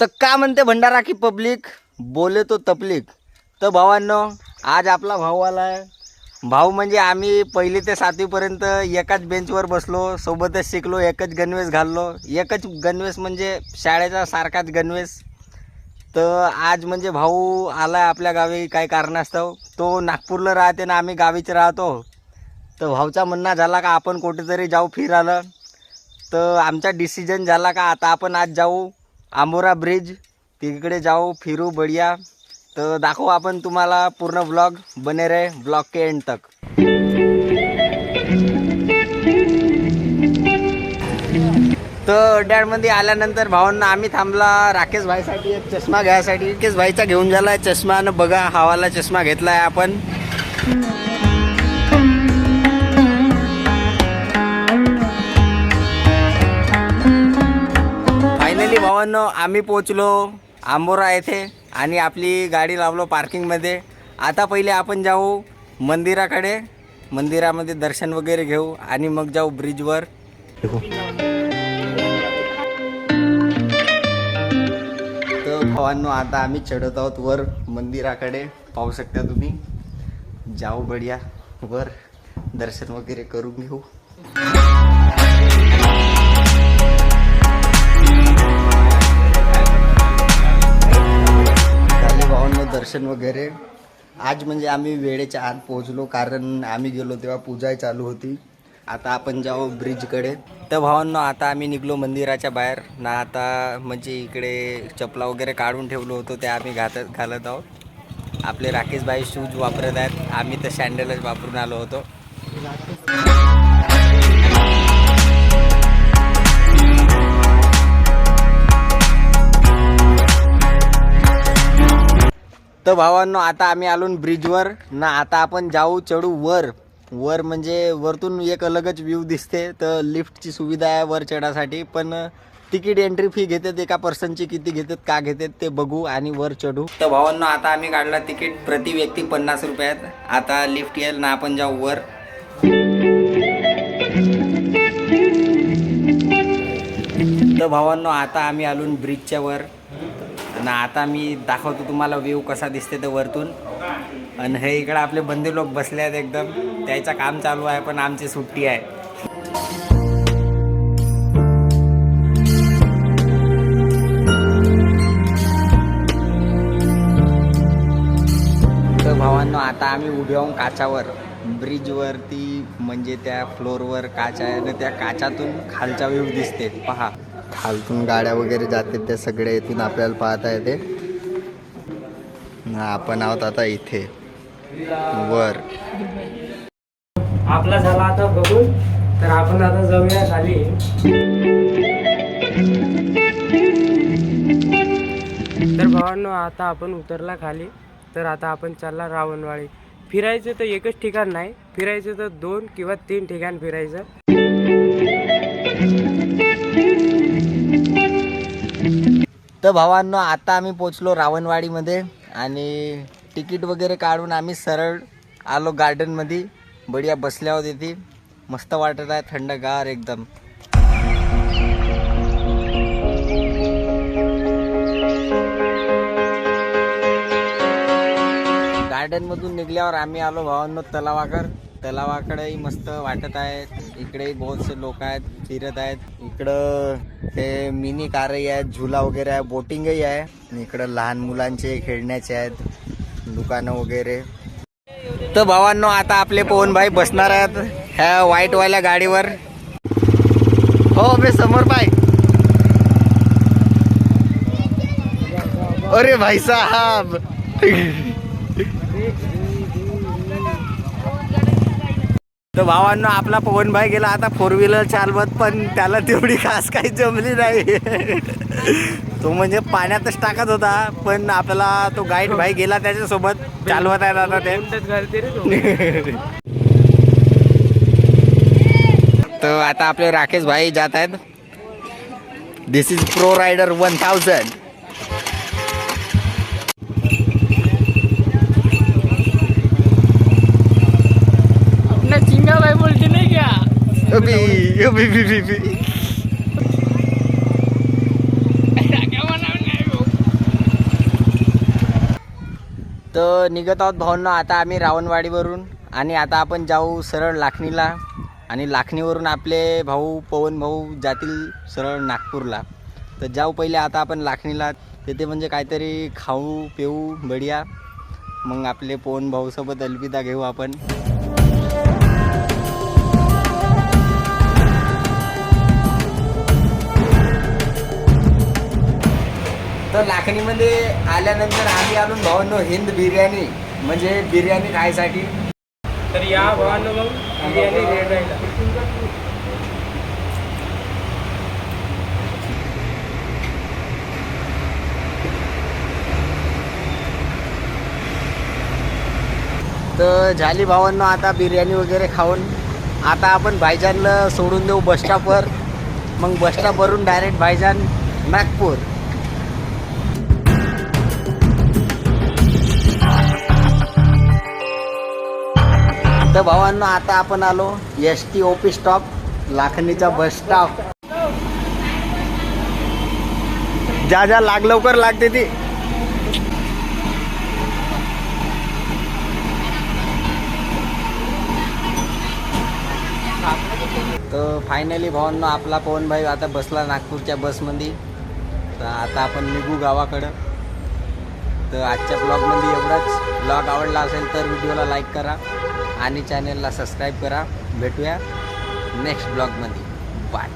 तर का म्हणते भंडारा की पब्लिक? बोले तो तपलिक. तर भावांनो आज आपला भाऊ आला आहे भाऊ म्हणजे आम्ही पहिली ते सातवीपर्यंत एकाच बेंचवर बसलो सोबतच शिकलो एकच गणवेश घाललो. एकच गणवेश म्हणजे शाळेचा सारखाच गणवेश. तर आज म्हणजे भाऊ आला आहे आपल्या गावी काय कारणास्तव. तो नागपूरला राहते ना आम्ही गावीच राहतो. तर भाऊचा म्हणणं झाला का आपण कुठेतरी जाऊ फिरायला. तर आमचा डिसिजन झाला का आता आपण आज जाऊ. आंबोरा ब्रिज तिकडे जाऊ फिरू बढिया. तर दाखवू आपण तुम्हाला पूर्ण ब्लॉग बने रे ब्लॉग के एंड तक. तर अड्ड्यामध्ये आल्यानंतर भावांना आम्ही थांबला राकेश भाईसाठी एक चष्मा घ्यायसाठी. राकेश भाईचा घेऊन झालाय चष्मा. न बघा हवाला चष्मा घेतलाय आपण. भावांनो आम्ही पोचलो आंबोरा येथे आणि आपली गाडी लावलो पार्किंगमध्ये. आता पहिले आपण जाऊ मंदिराकडे. मंदिरामध्ये दर्शन वगैरे घेऊ आणि मग जाऊ ब्रिजवर. तर भावांनो आता आम्ही चढत आहोत वर मंदिराकडे. पाहू शकता तुम्ही. जाऊ बढिया. वर दर्शन वगैरे करून घेऊ. दर्शन वगैरे. आज म्हणजे आम्ही वेळेच्या आत पोहोचलो कारण आम्ही गेलो तेव्हा पूजाही चालू होती. आता आपण जाऊ ब्रिजकडे. तर भावांनो आता आम्ही निघलो मंदिराच्या बाहेर. ना आता म्हणजे इकडे चपला वगैरे काढून ठेवलो होतो ते आम्ही घातत घालत आहोत. आपले राकेशबाई शूज वापरत आहेत. आम्ही तर सँडलच वापरून आलो होतो. तर भावांनो आता आम्ही आलो ब्रिजवर ना आता आपण जाऊ चढू वर. वर म्हणजे वरतून एक अलगच व्ह्यू दिसते. तर लिफ्टची सुविधा आहे वर चढासाठी. पण तिकीट एंट्री फी घेतात एका पर्सनची किती घेतात का घेतात ते बघू आणि वर चढू. तर भावांनो आता आम्ही काढला तिकीट. प्रति व्यक्ती पन्नास रुपयात. आता लिफ्ट येईल ना आपण जाऊ वर. तर भावांनो आता आम्ही आलो ब्रिजच्या वर. ना आता मी दाखवतो तुम्हाला व्ह्यू कसा दिसते तर वरतून. आणि हे इकडे आपले बंदी लोक बसले आहेत एकदम. त्याचं काम चालू आहे पण आमची सुट्टी आहे. तर भावांनो आता आम्ही उभे आहोत काचावर. ब्रिजवरती म्हणजे त्या फ्लोअरवर काचा आहे आणि त्या काचातून खालचा व्ह्यू दिसते पहा. खालतून गाड्या वगैरे जातात त्या सगळ्या इथून आपल्याला पाहता येते. आपण आहोत आता इथे. वर. आपला झाला आता बघून तर आपण आता जाऊया खाली. तर भावांनो आता आपण उतरला खाली. तर आता आपण चालला रावणवाडी. फिरायचं तर एकच ठिकाण नाही. फिरायचं तर दोन किंवा तीन ठिकाण फिरायचं. तर भावांनो आता आम्ही पोचलो रावणवाडीमध्ये आणि तिकीट वगैरे काढून आम्ही सरळ आलो गार्डनमध्ये. बढिया बसल्यावर येते मस्त वाटत आहे थंडगार एकदम. गार्डनमधून निघल्यावर आम्ही आलो भावांनो तलावाकर तलावाकडेही मस्त वाटत आहे इकडेही बहुतसे लोक आहेत फिरत आहेत. इकडं हे मिनी कारही आहेत झुला वगैरे आहे बोटिंगही आहे. इकडं लहान मुलांचे खेळण्याचे आहेत दुकानं वगैरे. तर भावांनो आता आपले पवनभाई बसणार आहेत ह्या व्हाईटवाल्या गाडीवर. हो बे समोर पाय. अरे भाई साहब. तर भावांनो आपला पवनभाई गेला. आता फोर व्हीलर चालवत पण त्याला तेवढी खास काही जमली नाही. तो म्हणजे पाण्यातच टाकत होता पण आपल्याला तो गाईड भाई गेला त्याच्यासोबत. चालवत आहेत आता तो. तर आता आपले राकेश भाई जात आहेत. This is pro rider one thousand भाई बोलती तर निघत आहोत भाऊंना आता आम्ही रावणवाडीवरून आणि आता आपण जाऊ सरळ लाखणीला. आणि लाखणीवरून आपले भाऊ पवन भाऊ जातील सरळ नागपूरला. तर जाऊ पहिले आता आपण लाखणीला. तिथे म्हणजे काहीतरी खाऊ पिऊ बढिया. मग आपले पवन भाऊसोबत अल्पिता घेऊ आपण. तर लाखणीमध्ये आल्यानंतर आम्ही आलो भावांनो हिंद बिर्याणी म्हणजे बिर्याणी खायसाठी. तर या भावांनो मग बिर्याणी रेड राहिला. तर झाली भावांनो आता बिर्याणी वगैरे खाऊन. आता आपण भाईजानला सोडून देऊ बस स्टॉपवर मग बस स्टॉपवरून डायरेक्ट भाईजान नागपूर. तर भावांना आता आपण आलो एस टी ओपी स्टॉप लाखणीचा बस स्टॉप ज्या ज्या लाग लवकर लागते ती. तर फायनली भावांना आपला पवनभाई आता बसला नागपूरच्या बसमध्ये तर आता आपण निघू गावाकडं. तर आजच्या ब्लॉगमध्ये एवढाच. ब्लॉग आवडला असेल तर व्हिडिओला लाईक करा. आणि चॅनलला सबस्क्राईब करा. भेटूया नेक्स्ट ब्लॉगमध्ये. बाय.